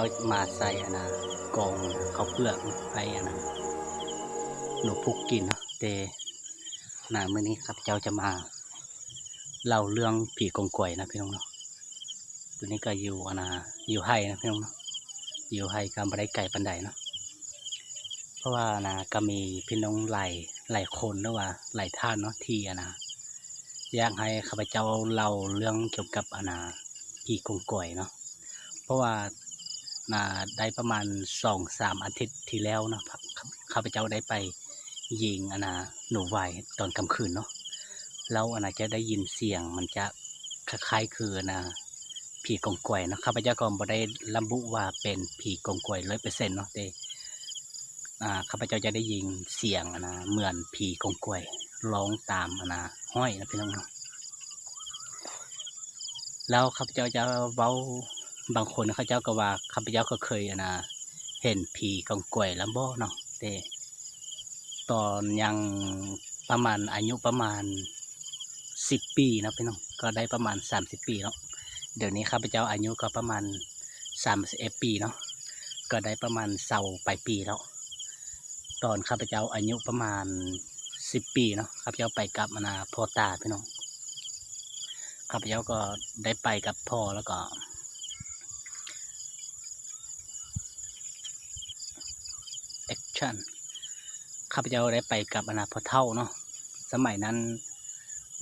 ้ามาใส่อะนะกองเขาเปลือกไปอะนะหนูพุกกินเนาะแต่นะมื้อนี้ครับเจ้าจะมาเล่าเรื่องผีกองกวยนะพี่น้องเนาะตัวนี้ก็อยู่อะนะอยู่ไห้นะพี่น้องเนาะอยู่ไห้ก็บ่ไดไก่ปันใดเนาะเพราะว่านะก็มีพี่น้องหลายหลายคนหรือว่าหลายท่านเนาะที่อะนะอยากให้ข้าพเจ้าเล่าเรื่องเกี่ยวกับอะนะผีกองกวยเนาะเพราะว่า ได้ประมาณสองสามอาทิตย์ที่แล้วเนาะครับข้าพเจ้าได้ไปยิงอนะหนูไวายตอนกลางคืนเนาะแล้วอนะจะได้ยินเสียงมันจะคล้ายๆคืออนะผีกองกวยนะข้าพเจ้าก็บ่ได้ระบุว่าเป็นผีกองกวยร้อยเปอร์เซ็นต์เนาะแต่ข้าพเจ้าจะได้ยินเสียงอนะเหมือนผีกองกวยร้องตามอนะห้อยนะพี่น้องเนาะแล้วข้าพเจ้าจะเว้า บางคนเขาเจ้าก็ว่าข้าพเจ้าก็เคยนะเห็นผีกองกวยลำบ่เนาะแต่ตอนยังประมาณอายุประมาณสิบปีนะพี่น้องก็ได้ประมาณสามสิบปีเนาะเดี๋ยวนี้ข้าพเจ้าอายุก็ประมาณสามสิบเอ็ดปีเนาะก็ได้ประมาณเศร้าปลายปีแล้ว ตอนข้าพเจ้าอายุประมาณสิบปีเนาะข้าพเจ้าไปกับนะพ่อตาพี่น้องข้าพเจ้าก็ได้ไปกับพ่อแล้วก็ แอคชั่นข้าพเจ้าได้ไปกับอนาพอเท่าเนาะสมัยนั้น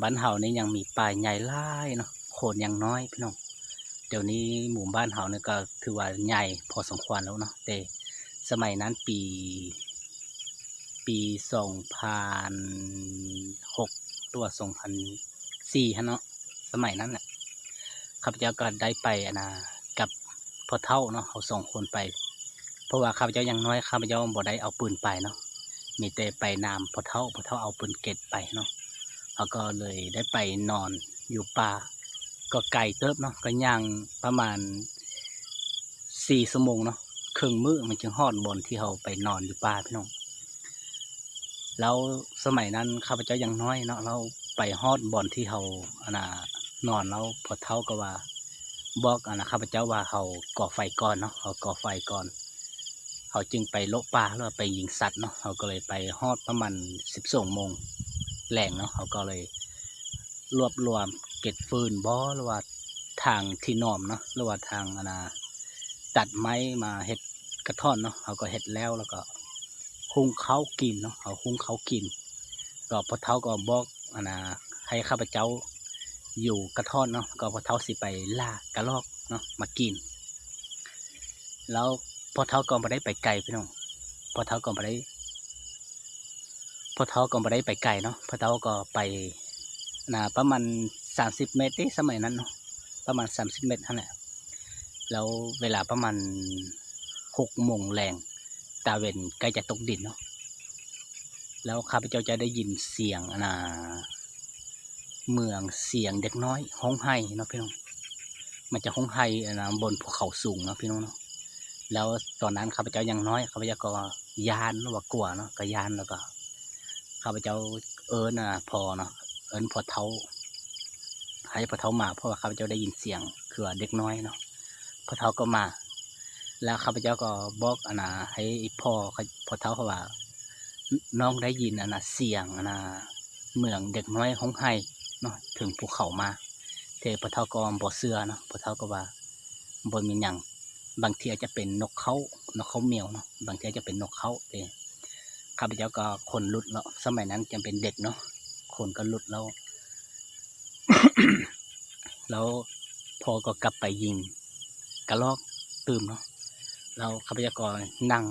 บ้านเฮานี่ยังมีป่าใหญ่หลายเนาะโขนยังน้อยพี่น้องเดี๋ยวนี้หมู่บ้านเฮานี่ก็ถือว่าใหญ่พอสมควรแล้วเนาะแต่สมัยนั้นปี ปีสองพันหกตัวสองพันสี่ฮะเนาะสมัยนั้นแหละข้าพเจ้าก็ได้ไปอนะกับพ่อเท่าเนาะเขาสองคนไป เพราะว่าข้าพเจ้ายังน้อยข้าพเจ้าบ่ได้เอาปืนไปเนาะมีแต่ไปนามพอเท่าพอเท่าเอาปืนเก็บไปเนาะเขาก็เลยได้ไปนอนอยู่ป่าก็ไกลเติบเนาะก็ย่างประมาณสี่ชั่วโมงเนาะครึ่งมื้อมันจึงฮอดบนที่เขาไปนอนอยู่ป่าพี่น้องแล้วสมัยนั้นข้าพเจ้ายังน้อยเนาะเราไปฮอดบอนที่เขาอันน่ะนอนแล้วพอเท่าก็ว่า บอกอันนะข้าพเจ้าว่าเขาก่อไฟก่อนเนาะเขาก่อไฟก่อน เขาจึงไปโลกป่าแล้วไปยิงสัตว์เนาะเขาก็เลยไปฮอดประมาณสิบสองโมงแรงเนาะเขาก็เลยรวบรวมเก็ดฟืนบ่หรือว่าทางที่นอมเนาะหรือว่าทางอนนาตัดไม้มาเห็ดกระท่อนเนาะเขาก็เห็ดแล้วแล้วก็หุงเขากินเนาะเขาหุงเขากินก็พอเท้าก็บอกอนาให้ข้าพเจ้าอยู่กระท่อนเนาะก็พอเท้าสิไปล่ากระลอกเนาะมากิน แล้ว พอเท้าก็ไม่ได้ไปไกลพี่น้องพอเท้าก็ไม่ได้พอเท้าก็ไม่ได้ไปไกลเนาะพอเท้าก็ไปนะประมาณสามสิบเมตรที่สมัยนั้นเนาะประมาณสามสิบเมตรนั้นแหละแล้วเวลาประมาณหกโมงแรงตาเวนใกล้จะตกดินเนาะแล้วข้าพเจ้าจะได้ยินเสียงนะเมืองเสียงเด็กน้อยห้องไห้เนาะพี่น้อง มันจะห้องไห้นะบนภูเขาสูงเนาะพี่น้องเนาะ แล้วตอนนั้นข้าพเจ้ายังน้อยข้าพเจ้าก็ยานหรือว่ากลัวเนาะก็ยานแล้วก็ข้าพเจ้าเอิญน่ะพอเนาะเอิญพอเท้าให้พอเท้ามาเพราะว่าข้าพเจ้าได้ยินเสียงคือเด็กน้อยเนาะพอเท้าก็มา แล้วข้าพเจ้าก็บอกอนนะให้พ่อพอเท้าเขาว่า น้องได้ยินอนนะเสียงอนนะเมืองเด็กน้อยห้องไห้เนาะถึงภูเขามาเทพอเท้าก็บ่เสื้อเนาะพอเท้าก็ว่าบนมีหยัง บางทีอาจจะเป็นนกเขานกเขาเมียวเนาะบางทีอาจจะเป็นนกเขาแต่ข้าพเจ้าก็คนหลุดแล้วสมัยนั้นยังเป็นเด็กเนาะคนก็หลุดแล้ว แล้วพอก็กลับไปยิงกระลอกตื่มเนาะเราข้าพเจ้าก็นั่ง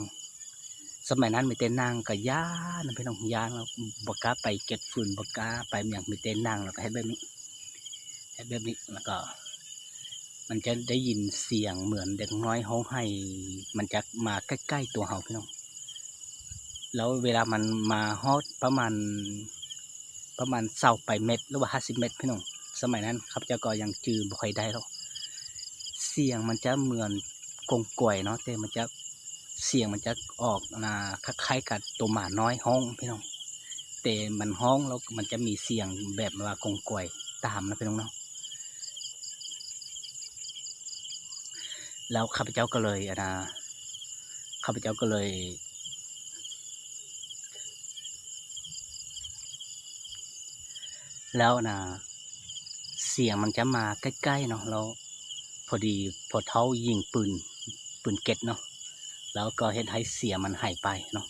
สมัยนั้นมีแต่นั่งกับยานนะพี่น้องยานแล้วบกล้าไปเก็บฟืนบกล้าไปอย่างมีแต่นั่งแล้วก็ให้แบบนี้ให้แบบนี้แล้วก็ มันจะได้ยินเสียงเหมือนเด็กน้อยห้องไห้ มันจะมาใกล้ๆตัวเราพี่น้อง แล้วเวลามันมาฮอดประมาณ ประมาณเศร้าไปเม็ดหรือว่าห้าสิบเม็ดพี่น้อง สมัยนั้นครับเจ้าก็ยังจือบ่ค่อยได้หรอกเสียงมันจะเหมือนกงก่วยเนาะแต่มันจะเสียงมันจะออกนะคล้ายๆกับตัวหมาน้อยห้องพี่น้องแต่มันห้องแล้วมันจะมีเสียงแบบว่ากงก่วยตามนะพี่น้องเนาะ แล้วข้าพเจ้าก็เลยนะข้าพเจ้าก็เลย แล้วนะเสียงมันจะมาใกล้ๆเนาะแล้วพอดีพอเท้ายิงปืนปืนเก็ตเนาะแล้วก็เห็นให้เสียงมันหายไปเนาะ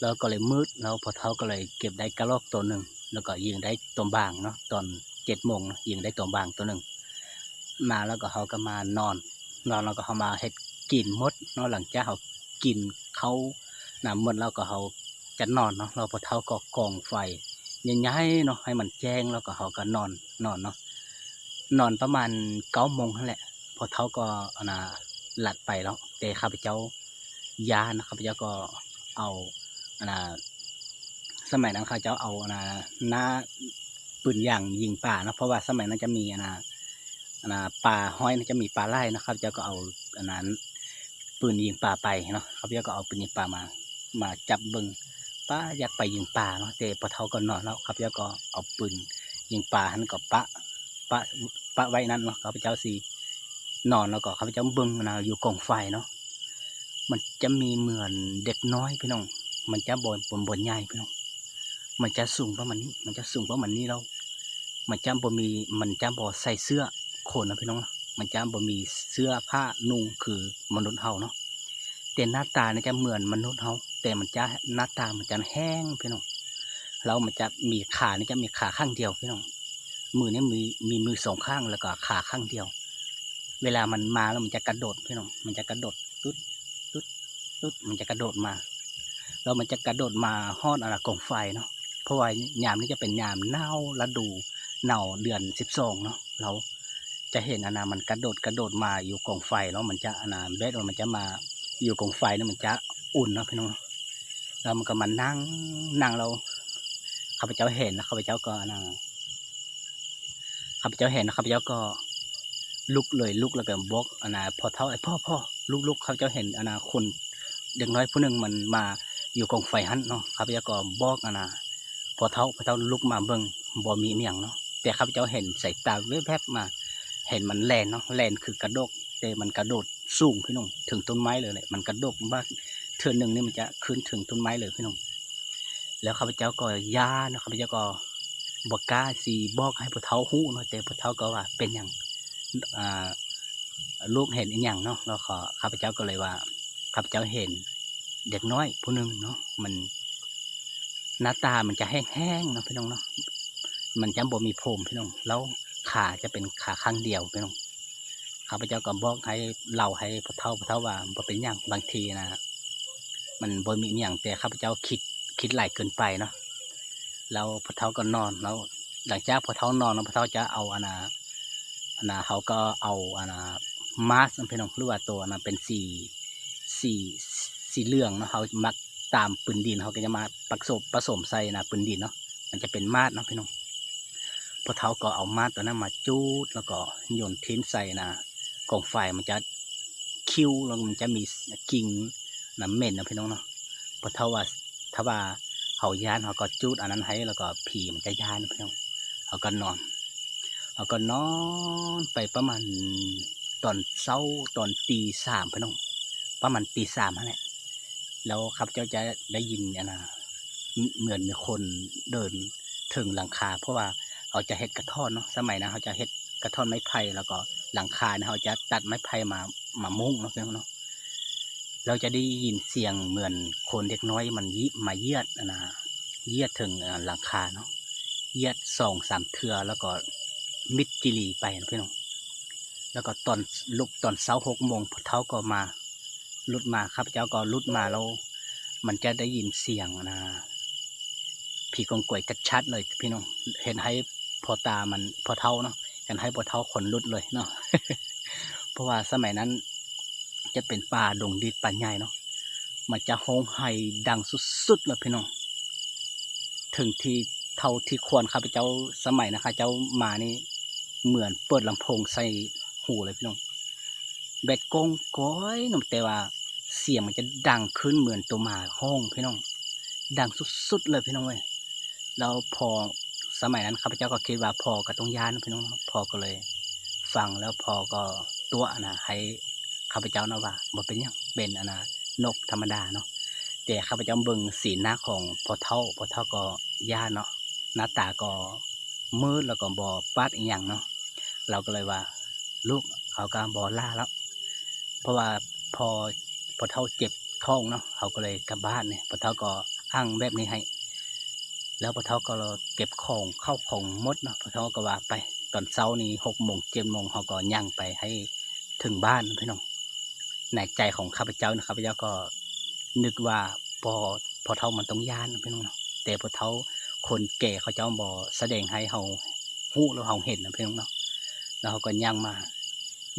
แล้วก็เลยมืดแล้วพอเท้าก็เลยเก็บได้กระรอกตัวหนึ่งแล้วก็ยิงได้ตัวบางเนาะตอนเจ็ดโมงยิงได้ตัวบางตัวหนึ่งมาแล้วก็เขาก็มานอน นอนแล้วก็เขามาเฮ็ดกินมดเนาะหลังจากเขากินเขาหนาหมดแล้วก็เขาจะนอนเนาะเราพอเท้าก็กองไฟใหญ่ๆเนาะให้มันแจ้งแล้วก็เขาก็นอนนอนเนาะนอนประมาณเก้าโมงนั่นแหละ พอเท่าก็อันนะหลัดไปแล้วแต่ข้าพเจ้ายานะข้าพเจ้าก็เอาอนนะสมัยนั้นข้าพเจ้าเอาอนนะหน้าปืนยางยิงป่านะเพราะว่าสมัยนั้นจะมีอนนะ นนะป่าห้อยนะจะมีป่าไร่นะข้าพเจ้าก็เอาอันนั้นปืนยิงป่าไปเนาะเขาพเจ้าก็เอาปืนยิงป่ามา มาจับเบิงป้าอยากไปยิงป่าเนาะแต่พอเท่าก็นอนแล้วครับแล้วก็เอาปืนยิงป่าหันกับปะปะปะไว้นั่นเนาะข้าพเจ้าสีนอนแล้วก็ข้าพเจ้าเบิ่งนะอยู่กองไฟเนาะมันจะมีเหมือนเด็กน้อยพี่น้อง มันจะบนบนบนใหญ่พี่น้อง มันจะสูงประมาณนี้ มันจะสูงประมาณนี้แล้ว มันจะบ่มี มันจะบ่ใส่เสื้อ คนนะพี่น้องมันจะบ่มีเสื้อผ้านุ่งคือมนุษย์เฮาเนาะแต่หน้าตาเนี่ยจะเหมือนมนุษย์เขาแต่มันจะหน้าตามันจะแห้งพี่น้องแล้วมันจะมีขาเนี่ยจะมีขาข้างเดียวพี่น้องมือเนี่ยมีมีมือสองข้างแล้วก็ขาข้างเดียว เวลามันมาแล้วมันจะกระโดดพี่น้องมันจะกระโดดตุ๊ดตุ๊ดตุ๊ดมันจะกระโดดมาแล้วมันจะกระโดดมาฮอดอะไรกองไฟเนาะเพราะว่ายามนี้จะเป็นยามเน่าฤดูเน่าเดือนสิบสองเนาะเรา จะเห็นอนามันกระโดดกระโดดมาอยู่กองไฟแล้วมันจะอนาเบสมันจะมาอยู่กองไฟนะมันจะอุ่นเนาะพี่น้องแล้วมันก็มานั่งนั่งเราข้าพเจ้าเห็นนะข้าพเจ้าก็นะข้าพเจ้าเห็นนะข้าพเจ้าก็ลุกเลยลุกแล้วก็บอกอนาพอเท่าไอ้พ่อพ่อลุกลุกข้าพเจ้าเห็นอนาคนเด็กน้อยผู้หนึ่งมันมาอยู่กองไฟหันเนาะข้าพเจ้าก็บอกอนาพอเท่าพอเท่าลุกมาเบิ่งบ่มีเมียงเนาะแต่ข้าพเจ้าเห็นสายตาแวบๆมา เห็นมันแลนเนาะแลนคือกระโดดแต่มันกระโดดสูงพี่น้องถึงต้นไม้เลยแหละมันกระโดดบ้านเทือนหนึ่งนี่มันจะขึ้นถึงต้นไม้เลยพี่น้องแล้วข้าพเจ้าก็ย่านะข้าพเจ้าก็บอกกล้าสีบอกให้พวกเท้าหู้เนาะแต่พวกเท้าก็ว่าเป็นอย่างลูกเห็นอีกอย่างเนาะแล้วขอข้าพเจ้าก็เลยว่าข้าพเจ้าเห็นเด็กน้อยผู้หนึ่งเนาะมันหน้าตามันจะแห้งๆเนาะพี่น้องเนาะมันจะบ่มีผมพี่น้องแล้ว ขาจะเป็นขาข้างเดียวพี่น้องข้าพเจ้าก็บอกให้เล่าให้พ่อเฒ่าพ่อเฒ่าว่าเป็นอย่างบางทีนะมันบ่มีอย่างแต่ข้าพเจ้าคิดคิดหลายเกินไปเนาะแล้วพ่อเฒ่าก็นอนแล้วหลังจากพ่อเฒ่านอนแล้วพ่อเฒ่าจะเอาอันนะอันนะเขาก็เอาอันนะมาสพี่น้องรือว่าตัวนะเป็นสีสีสีเหลืองเนาะเขามักตามปืนดินเขาก็จะมาผสมผสมใส่นะปืนดินเนาะมันจะเป็นมาดเนาะพี่น้อง พอเฒ่าก็เอามาตัวนั้นมาจูด แล้วก็โยนทิ้นใส่นะกองไฟมันจะคิ้วแล้วมันจะมีกิ่งน้ำเหม็นนะพี่น้องเนาะพราะถ้าว่าถ้าว่าเขาย่านเขาก็จูดอันนั้นให้แล้วก็ผีมันจะย่านนะพี่น้องเขาก็นอนเขาก็นอนไปประมาณตอนเช้าตอนตีสามพี่น้องประมาณตีสามนั่นแหละแล้วครับเจ้าจะได้ยินเนี่ยนะเหมือนมีคนเดินถึงหลังคา เพราะว่า เขาจะเฮ็ดกระท่อนเนาะสมัยนั้นเขาจะเฮ็ดกระท่อนไม้ไผ่แล้วก็หลังคาเนี่ยเขาจะตัดไม้ไผ่มามามุ้งเนาะพี่น้องเนาะเราจะได้ยินเสียงเหมือนคนเด็กน้อยมันยิมาเยียดนะเยียดถึงหลังคาเนาะเยียดสองสามเทือแล้วก็มิดจิลีไปนะพี่น้องแล้วก็ตอนลุกตอนเช้าหกโมงพเท้าก็มาลุดมาครับเจ้าก็ลุดมาแล้วมันจะได้ยินเสียงนะผีกองกวยชัดๆเลยพี่น้องเห็นให้ พอตามันพอเท้าเนาะกันให้ปวเท้าขนลุดเลยเนาะเพราะว่าสมัยนั้น จะเป็นป่าดงดิบป่าใหญ่เนาะมันจะโฮงไห้ดังสุดๆเลยพี่น้องถึงที่เท่าที่ควรข้าพเจ้าสมัยนะคะ เจ้ามานี่เหมือนเปิดลำโพงใส่หูเลยพี่น้องแบดกงก้อยนุ่มแต่ว่าเสียงมันจะดังขึ้นเหมือนตัวหมาห้องพี่น้อง ดังสุดๆเลยพี่น้องเว้ยแล้วพอ สมัยนั้นข้าพเจ้าก็คิดว่าพอก็ต้องยานพี่น้องพอก็เลย ฟังแล้วพอก็ตัวนะให้ข้าพเจ้าเนาะว่าบ่เป็นยังเป็นอนนานกธรรมดาเนาะแต่ข้าพเจ้าเบิ่งสีหน้าของพ่อเฒ่าพ่อเฒ่าก็ย่านเนาะหน้าตาก็มืดแล้วก็บ่ปาดอีหยังเนาะเราก็เลยว่า ลูกเขาก็บ่ล่าแล้ว เพราะว่าพอพอเท่าเจ็บท้องเนาะเขาก็เลยกลับบ้านเนี่ยพอเท่าก็อ้างแบบนี้ให้ แล้วพอเท่าก็เก็บของเข้าของมดเนาะพอเท่าก็ว่าไปตอนเช้านี้หกโมงเจ็ดโมงเขาก็ย่างไปให้ถึงบ้านพี่น้องในใจของข้าพเจ้านะข้าพเจ้าก็นึกว่าพอพอเท่ามันต้องย่านพี่น้องเนาะแต่พอเท่าคนแก่เขาเจ้าบอแสดงให้เขาหู้แล้วเขาเห็นนะพี่น้องเนาะแล้วเขาก็ย่างมา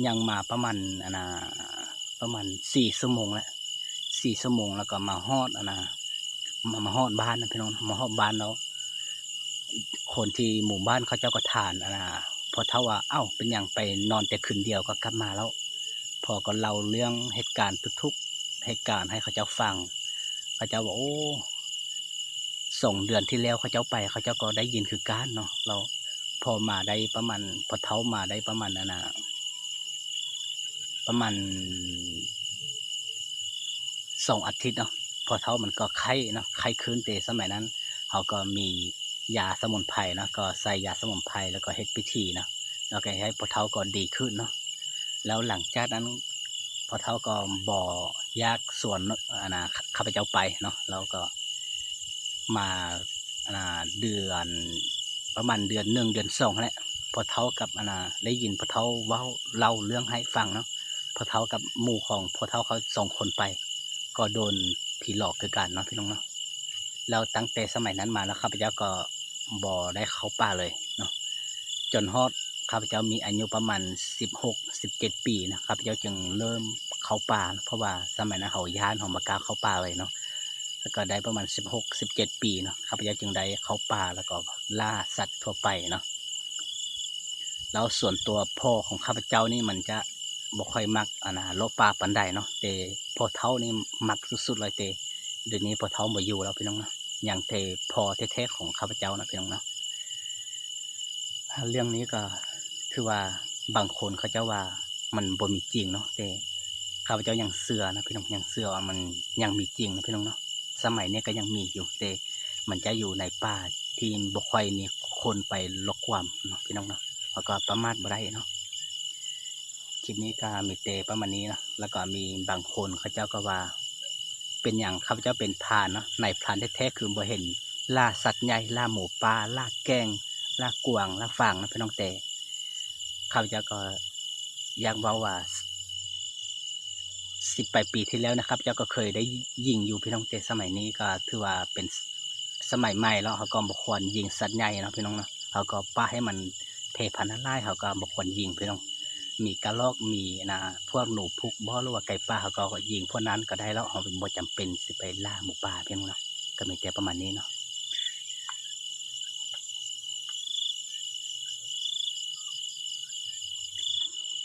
ย่างมาประมาณอันประมาณสี่ชั่วโมงแล้วสี่ชั่วโมงแล้วก็มาฮอดอัน มามาฮอดบ้านนะพี่น้องมาฮอดบ้านแล้ว คนที่หมู่บ้านเขาเจ้าก็ทานอันนะพอเท่าว่าเอ้าเป็นอย่างไปนอนแต่คืนเดียวก็กลับมาแล้ว พอก็เล่าเรื่องเหตุการณ์ทุกๆเหตุการณ์ให้เขาเจ้าฟัง เขาเจ้าบอกโอ้ส่งเดือนที่แล้วเขาเจ้าไปเขาเจ้าก็ได้ยินคือการเนาะเราพอมาได้ประมาณพอเท้ามาได้ประมาณนั้นนะประมาณสองอาทิตย์เนาะ พอเท้ามันก็ไข้เนาะไข้คืนเตสมัยนั้นเขาก็มียาสมุนไพรเนาะก็ใส่ยาสมุนไพรแล้วก็เฮ็ดพิธีเนาะแล้วก็ให้พอเท้าก็ดีขึ้นเนาะแล้วหลังจากนั้นพอเท่าก็บ่อยากส่วนอานาข้าพเจ้าไปเนาะแล้วก็มาอานาเดือนประมาณเดือนหนึ่งเดือนสองแหละพอเท่ากับอานาได้ยินพอเท่าเว้าเล่าเรื่องให้ฟังเนาะพอเท่ากับหมู่ของพอเท่าเขาสองคนไป ก็โดน ผีหลอกคือกันเนาะพี่น้องเนาะแล้วตั้งแต่สมัยนั้นมาแล้วข้าพเจ้าก็บ่ได้เข้าป่าเลยเนาะจนฮอดข้าพเจ้ามีอายุประมาณสิบหกสิบเจ็ดปีนะข้าพเจ้าจึงเริ่มเข้าป่า เพราะว่าสมัยนั้นเขาย่านของมากาเข้าป่าเลยเนาะแล้วก็ได้ประมาณสิบหกสิบเจ็ดปีเนาะข้าพเจ้าจึงได้เข้าป่าแล้วก็ล่าสัตว์ทั่วไปเนาะแล้วส่วนตัวพ่อของข้าพเจ้านี่มันจะ บ่ค่อยมักอ่านะโลกป่าปันใดเนาะแต่พอเท่านี่มักสุดๆเลยแต่เดี๋ยวนี้พอเท่าบ่อยู่แล้วพี่น้องเนาะอย่างแต่พอแท้ๆของข้าพเจ้านะพี่น้องเนาะเรื่องนี้ก็คือว่าบางคนเขาจ้าว่ามันบ่มีจริงเนาะแต่ข้าพเจ้ายังเสือนะพี่น้องยังเสือว่ามันยังมีจริงนะพี่น้องเนาะสมัยนี้ก็ยังมีอยู่แต่มันจะอยู่ในป่าที่บ่ค่อยมีคนไปลกความเนาะพี่น้องเนาะแล้วก็ประมาทบ่ได้เนาะ คลิปนี้ก็มีแต่ประมาณนี้นะแล้วก็มีบางคนเขาเจ้าก็ว่า เป็นอย่างข้าพเจ้าเป็นพรานเนาะในพรานแท้ๆคือบ่เห็นล่าสัตว์ใหญ่ล่าหมูป่าล่าแกงล่ากวางล่าฟางนะพี่น้องแต่ข้าพเจ้าก็อยากเว้าว่าสิบปลายปีที่แล้วนะครับ เจ้าก็เคยได้ยิงอยู่พี่น้องแต่สมัยนี้ก็ถือว่าเป็นสมัยใหม่แล้วเขาก็บกควรยิงสัตว์ใหญ่เนาะพี่น้องเนาะเขาก็ป้าให้มันเพพันธุ์ไล่เขาก็บกควรยิงพี่น้อง มีกระลอกมีนะพวกหนูพุกบ่หรือว่าไก่ป่าเขาก็ยิงพวกนั้นก็ได้แล้วเขาเป็นบ่จำเป็นสิไปล่าหมูป่าเพียงเนาะก็มีแต่ประมาณนี้เนาะ